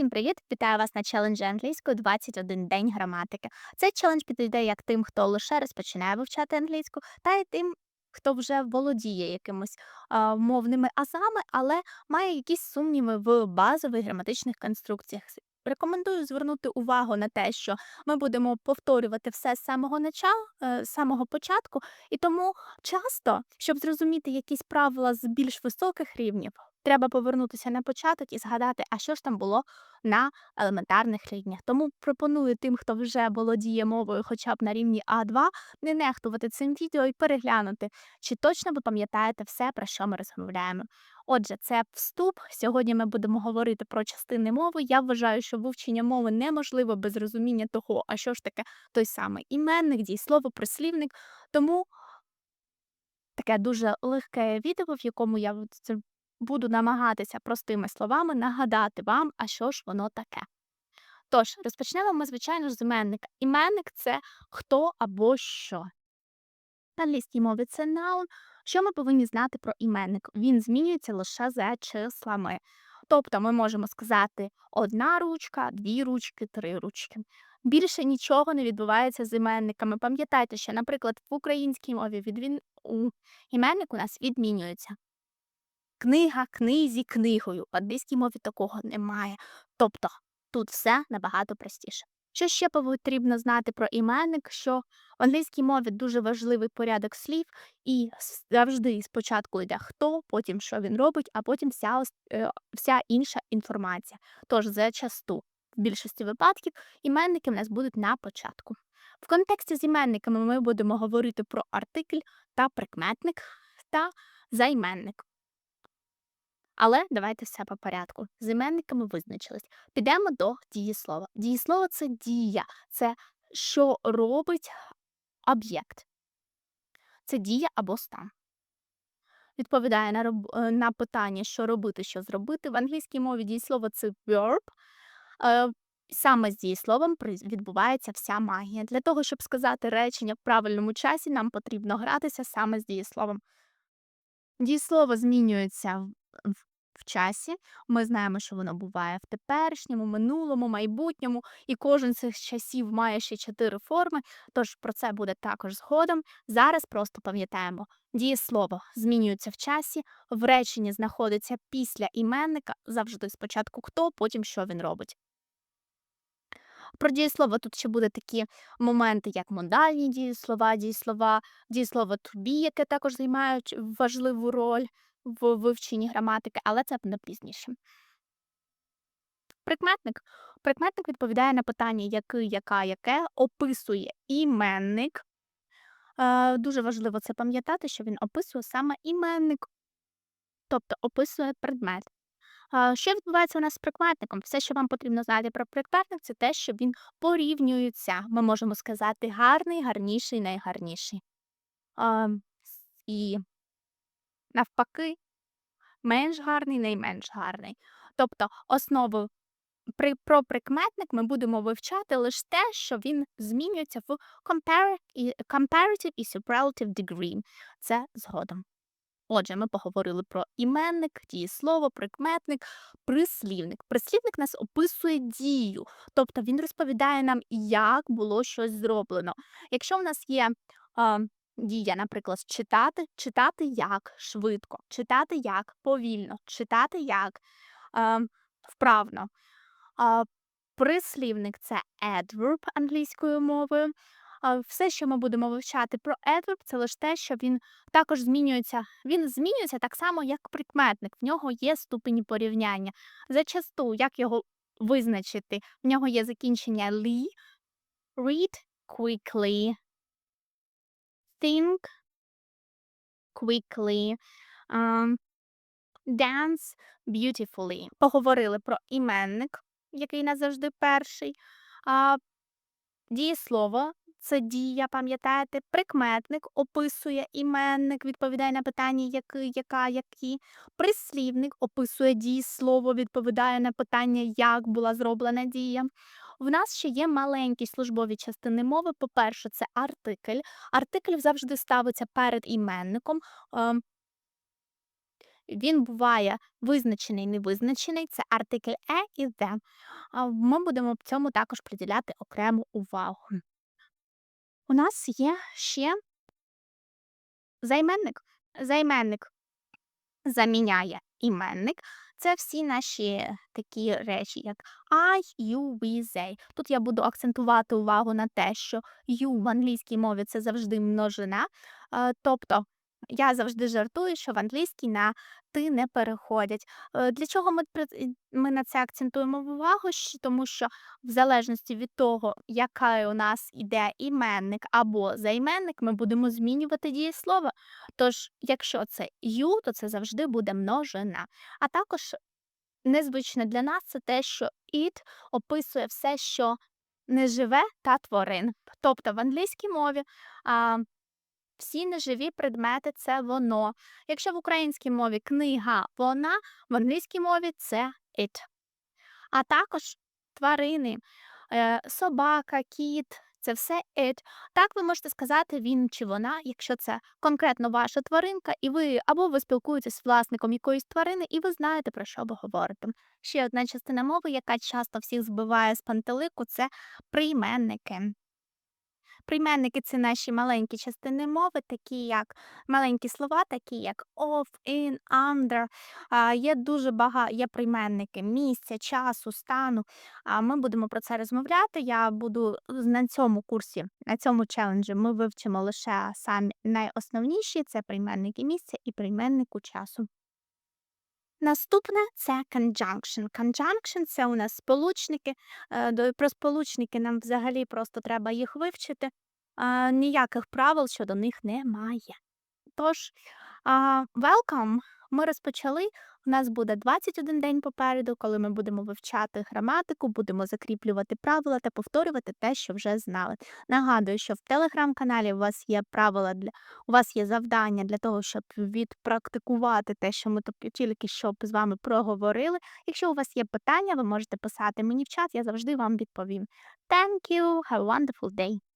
Всім привіт! Вітаю вас на челенджі англійською 21 день граматики. Цей челендж підійде як тим, хто лише розпочинає вивчати англійську, та й тим, хто вже володіє якимось а, мовними азами, але має якісь сумніви в базових граматичних конструкціях. Рекомендую звернути увагу на те, що ми будемо повторювати все з самого начала, е, з самого початку, і тому часто, щоб зрозуміти якісь правила з більш високих рівнів, треба повернутися на початок і згадати, а що ж там було на елементарних рівнях. Тому пропоную тим, хто вже володіє мовою, хоча б на рівні А2, не нехтувати цим відео і переглянути, чи точно ви пам'ятаєте все, про що ми розмовляємо. Отже, це вступ. Сьогодні ми будемо говорити про частини мови. Я вважаю, що вивчення мови неможливо без розуміння того, а що ж таке той самий іменник, дієслово, прислівник. Тому таке дуже легке відео, в якому я буду намагатися простими словами нагадати вам, а що ж воно таке. Тож, розпочнемо ми, звичайно ж, з іменника. Іменник це хто або що. На англійській мові це noun. Що ми повинні знати про іменник? Він змінюється лише за числами. Тобто ми можемо сказати одна ручка, дві ручки, три ручки. Більше нічого не відбувається з іменниками. Пам'ятайте, що, наприклад, в українській мові відвін... у... іменник у нас відмінюється. Книга, книзі, книгою. В англійській мові такого немає. Тобто тут все набагато простіше. Що ще потрібно знати про іменник? Що в англійській мові дуже важливий порядок слів, і завжди спочатку йде хто, потім що він робить, а потім вся, е, вся інша інформація. Тож зачасту в більшості випадків іменники в нас будуть на початку. В контексті з іменниками ми будемо говорити про артикль та прикметник та займенник. Але давайте все по порядку. З іменниками визначились. Підемо до дієслова. Дієслово це дія, це що робить об'єкт. Це дія або стан. Відповідає на, роб... е, на питання, що робити, що зробити. В англійській мові дієслово це verb. Е, Саме з дієсловом відбувається вся магія. Для того, щоб сказати речення в правильному часі, нам потрібно гратися саме з дієсловом. Дієслово змінюється в, в, часі. Ми знаємо, що воно буває в теперішньому, минулому, майбутньому, і кожен з цих часів має ще чотири форми. Тож про це буде також згодом. Зараз просто пам'ятаємо, дієслово змінюється в часі, в реченні знаходиться після іменника, завжди спочатку хто, потім що він робить. Про дієслово тут ще буде такі моменти, як модальні дієслова, дієслова, дієслово to яке також займають важливу роль в вивченні граматики, але це буде пізніше. Прикметник. Прикметник відповідає на питання який, яка, яке, описує іменник. Е, дуже важливо це пам'ятати, що він описує саме іменник, тобто описує предмет. А, Що відбувається у нас з прикметником? Все, що вам потрібно знати про прикметник, це те, що він порівнюється. Ми можемо сказати гарний, гарніший, найгарніший. А, І навпаки, менш гарний, найменш гарний. Тобто основу при, про прикметник ми будемо вивчати лише те, що він змінюється в comparative і, superlative degree. Це згодом. Отже, ми поговорили про іменник, дієслово, прикметник, прислівник. Прислівник нас описує дію, тобто він розповідає нам, як було щось зроблено. Якщо в нас є а, дія, наприклад, читати, читати як швидко, читати як повільно, читати як а, вправно. А, прислівник це adverb англійською мовою. Все, що ми будемо вивчати про adverb, це лише те, що він також змінюється. Він змінюється так само, як прикметник. В нього є ступені порівняння. Зачасту, як його визначити? В нього є закінчення «ly», read quickly, think quickly, um, dance beautifully. Поговорили про іменник, який назавжди перший. А, Дієслово це дія, пам'ятаєте? Прикметник описує іменник, відповідає на питання який, яка, які. Прислівник описує дієслово, відповідає на питання, як була зроблена дія. В нас ще є маленькі службові частини мови. По-перше, це артикль. Артикль завжди ставиться перед іменником. Ем, Він буває визначений, невизначений, це артикль е і. А, Ми будемо в цьому також приділяти окрему увагу. У нас є ще займенник. Займенник заміняє іменник. Це всі наші такі речі, як I, you, we, they. Тут я буду акцентувати увагу на те, що you в англійській мові це завжди множина. Е, Тобто я завжди жартую, що в англійській на ти не переходять. Е, Для чого ми, ми на це акцентуємо увагу? Тому що в залежності від того, яка у нас іде іменник або займенник, ми будемо змінювати дієслово. Тож, якщо це you, то це завжди буде множина. А також незвичне для нас це те, що it описує все, що неживе та тварин. Тобто в англійській мові а, всі неживі предмети це воно. Якщо в українській мові книга вона, в англійській мові це it. А також тварини, е, собака, кіт це все it. Так ви можете сказати він чи вона, якщо це конкретно ваша тваринка, і ви або ви спілкуєтесь з власником якоїсь тварини, і ви знаєте, про що ви говорите. Ще одна частина мови, яка часто всіх збиває з пантелику, це прийменники. Прийменники це наші маленькі частини мови, такі як маленькі слова, такі як of, in, under. Є дуже багато є прийменники місця, часу, стану. Ми будемо про це розмовляти. Я буду на цьому курсі, на цьому челенджі ми вивчимо лише самі найосновніші це прийменники місця і прийменнику часу. Наступне це conjunction. Conjunction – це у нас сполучники. Е, Про сполучники нам взагалі просто треба їх вивчити. Ніяких правил щодо них немає. Тож, welcome. Ми розпочали. У нас буде 21 день попереду, коли ми будемо вивчати граматику, будемо закріплювати правила та повторювати те, що вже знали. Нагадую, що в телеграм-каналі у вас є правила для у вас є завдання для того, щоб відпрактикувати те, що ми тільки- що з вами проговорили. Якщо у вас є питання, ви можете писати мені в чат, я завжди вам відповім. Thank you, have a wonderful day.